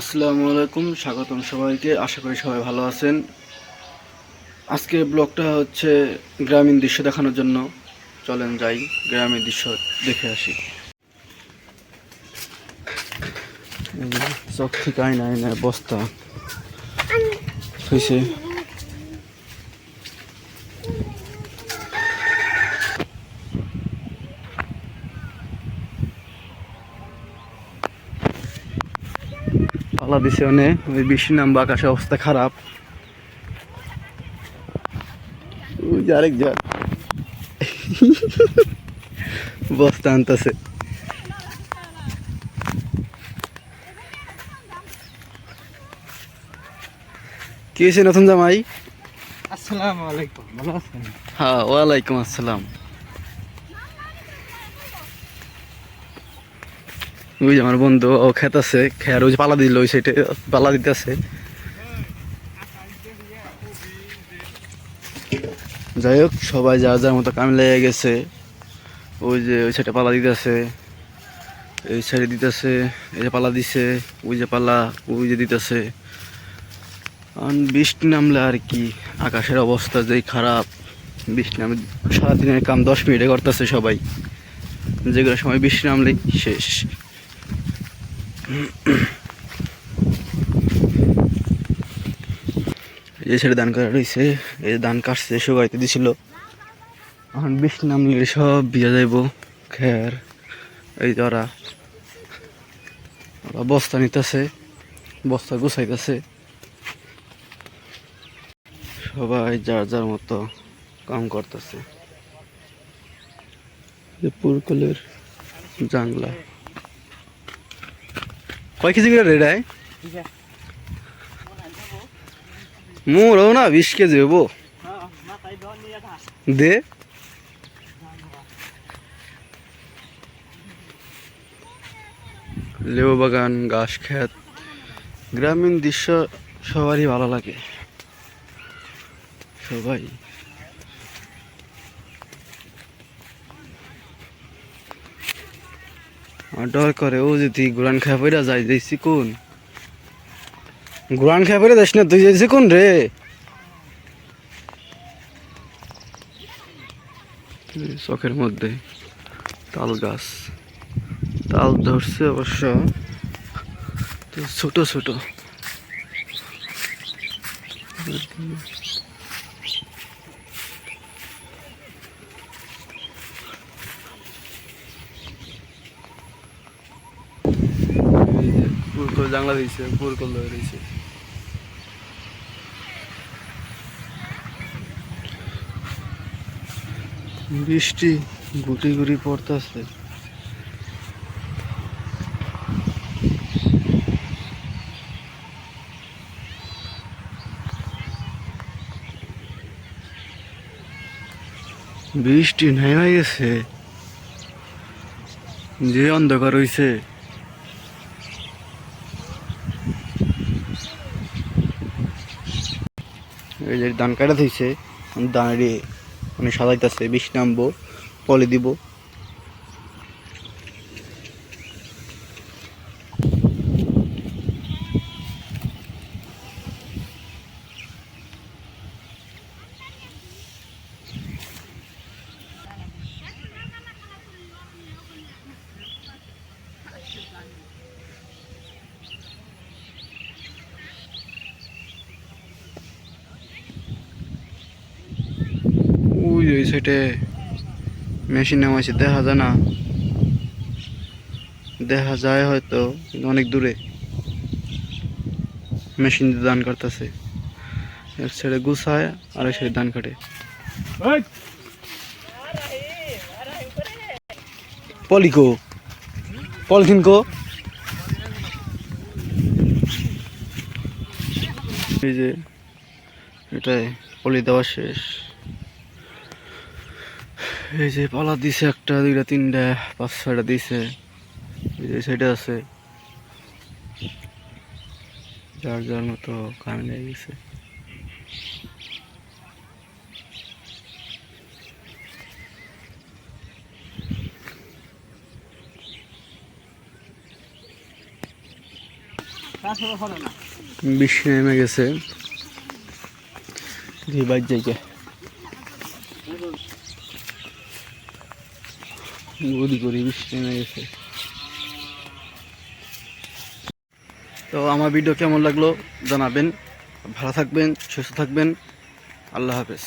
আসসালামু আলাইকুম, স্বাগতম সবাইকে। আশা করি সবাই ভালো আছেন। আজকে ব্লগটা হচ্ছে গ্রামীণ দৃশ্য দেখানোর জন্য। চলেন যাই গ্রামীণ দৃশ্য দেখে আসি। এই ঠিক আয়না আয়না বস্তা হয়েছে পালা দিছে অনেক ওই বৃষ্টি নামবো আকাশের অবস্থা খারাপ। আরেক জন বস্তা আনতেছে। কি হয়েছে নতুন জামাই? আসসালামু আলাইকুম ভালো আছেন? হ্যাঁ ওয়ালাইকুম আসসালাম। ওই আমার বন্ধু, ও খেত আছে, খেয়ার ওই পালা দিল, ওই সাইডে পালা দিতেছে। যাই হোক, সবাই যা যার মতো কামে লেগে গেছে, ওই যে ওই সাইডে পালা দিতেছে, এই সাইডে দিতেছে, এই যে পালা দিছে, ওই যে পালা, ওই যে আর বৃষ্টি নামলে আর কি, আকাশের অবস্থা যেই খারাপ, বৃষ্টি নামে সারাদিনের কাম দশ মিনিটে করতেছে সবাই। যেগুলো সময় বৃষ্টি নামলেই শেষ। যে ছেড়ে ধান কাটা রয়েছে, এই যে ধান কাটছে শুকাইতে দিছিল। এখন বৃষ্টি নামলে সব ভিজে যাইব। খের, এই যারা ওরা। বস্তা নিতেছে, বস্তা গুছাইতেছে। সবাই যার যার মতো কাম করতেছে। পুরকলের জাংলা কয় কেজি করে রেট আয় মোরও না, বিশ কেজি হব। দে। লেবু বাগান, ঘাস ক্ষেত, গ্রামীণ দৃশ্য সবারই ভালো লাগে। সবাই। ডর করে, ও যদি গুরান খায় পড়া যাই যাইছি কোন? গুরান খায় পড়ে যাস না, তুই যাইছি কোন রে? চোখের মধ্যে তাল গাছ। তাল ধরছে অবশ্য। ছোট ছোট। পুরকল জাংলা দিয়েছে পুরকল ধরে দিয়েছে বৃষ্টি গুটি গুটি পড়তেছে। বৃষ্টি নেমে গেছে। যে অন্ধকার হইছে। এই যে ধান কাটা থইছে দাঁড়িয়ে মানে সাজাইতেছে বিষ নামবো পলি দিব। সাইডে মেশিন নামাইছে দেখা যায় না। দেখা যায় হয়তো কিন্তু অনেক দূরে। মেশিন দিয়ে ধান কাটতেছে। এক সাইডে গুছায় আর এক সাইডে ধান কাটে। পলিকো পলিথিন কো? এই যে এটাই পলি দেওয়া শেষ। এই যে পালা দিছে একটা, দুইটা, তিনটা, পাঁচ, ছয়টা দিছে। এই যে সাইডে আছে। যার যার মতো কামে লেগে গেছে। বৃষ্টি নেমে গেছে। দেখি বাইর গদি করি, বৃষ্টি নেমে গেছে। তো আমার ভিডিও কেমন লাগল জানাবেন। ভালো থাকবেন, সুস্থ থাকবেন। আল্লাহ হাফেজ।